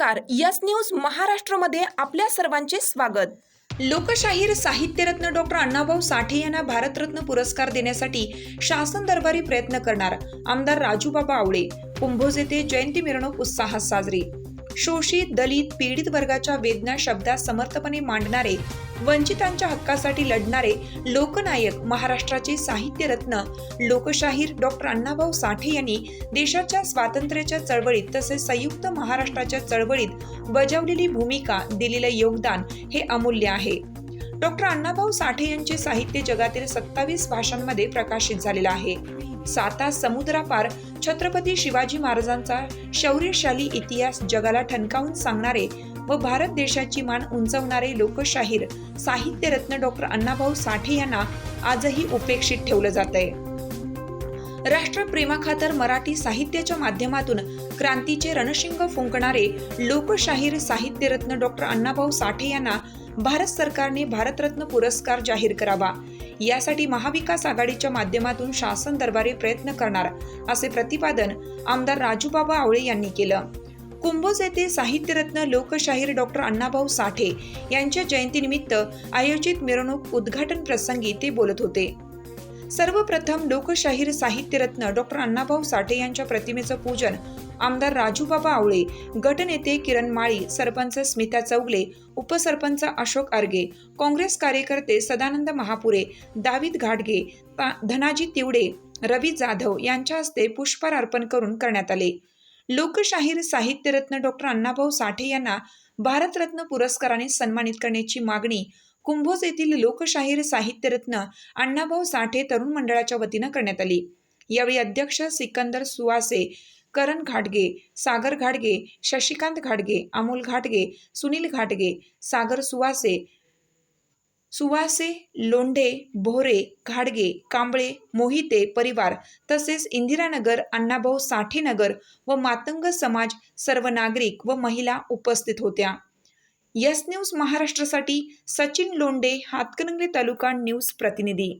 नमस्कार. Yes news महाराष्ट्रमध्ये आपल्या सर्वांचे स्वागत. लोकशाहीर साहित्यरत्न डॉक्टर अण्णाभाऊ साठे यांना भारतरत्न पुरस्कार देण्यासाठी शासन दरबारी प्रयत्न करणार आमदार राजूबाबा आवळे. कुंभोज येथे जयंती मिरवणूक उत्साहात साजरी. शोषित दलित पीडित वर्गाच्या वेदना शब्दात समर्थपणे मांडणारे वंचितांच्या हक्कासाठी लढणारे लोकनायक महाराष्ट्राचे साहित्यरत्न लोकशाहीर डॉक्टर अण्णाभाऊ साठे यांनी देशाच्या स्वातंत्र्याच्या चळवळीत तसेच संयुक्त महाराष्ट्राच्या चळवळीत बजावलेली भूमिका दिलेलं योगदान हे अमूल्य आहे. डॉक्टर अण्णाभाऊ साठे यांचे साहित्य जगातील सत्तावीस भाषांमध्ये प्रकाशित झालेलं आहे. साता समुद्रापार छत्रपती शिवाजी महाराजांचा शौर्यशाली इतिहास जगाला ठणकावून सांगणारे व भारत देशाची मान उंचवणारे लोकशाहीर साहित्यरत्न डॉक्टर अण्णाभाऊ साठे यांना आजही उपेक्षित ठेवलं जात आहे राष्ट्रप्रेमाखातर मराठी साहित्याच्या माध्यमातून क्रांतीचे रणशिंग फुंकणारे लोकशाहीर साहित्यरत्न डॉक्टर अण्णाभाऊ साठे यांना भारत सरकारने भारतरत्न पुरस्कार जाहीर करावा. यासाठी महाविकास आघाडीच्या माध्यमातून शासन दरबारी प्रयत्न करणार असे प्रतिपादन आमदार राजूबाबा आवळे यांनी केलं. कुंभोज येथे साहित्यरत्न लोकशाहीर डॉक्टर अण्णाभाऊ साठे यांच्या जयंतीनिमित्त आयोजित मिरवणूक उद्घाटन प्रसंगी ते बोलत होते. सर्वप्रथम लोकशाहीर साहित्यरत्न डॉक्टर अण्णाभाऊ साठे यांच्या प्रतिमेचं पूजन आमदार राजूबाबा आवळे गटनेते किरण माळी सरपंच स्मिता चौगले उपसरपंच अशोक आर्गे काँग्रेस कार्यकर्ते सदानंद महापुरे दावीद घाटगे धनाजी तिवडे रवी जाधव यांच्या हस्ते पुष्पार अर्पण करून करण्यात आले. लोकशाहीर साहित्यरत्न डॉक्टर अण्णाभाऊ साठे यांना भारतरत्न पुरस्काराने सन्मानित करण्याची मागणी कुंभोज येथील लोकशाहीर साहित्यरत्न अण्णाभाऊ साठे तरुण मंडळाच्या वतीनं करण्यात आली. यावेळी अध्यक्ष सिकंदर सुवासे करण घाटगे सागर घाटगे शशिकांत घाटगे अमोल घाटगे सुनील घाटगे सागर सुवासे सुवासे लोंढे भोरे घाडगे कांबळे मोहिते परिवार तसेच इंदिरानगर अण्णाभाऊ साठेनगर व मातंग समाज सर्व नागरिक व महिला उपस्थित होत्या. यस न्यूज महाराष्ट्रासाठी सचिन लोंडे हातकणंगले तालुका न्यूज प्रतिनिधी.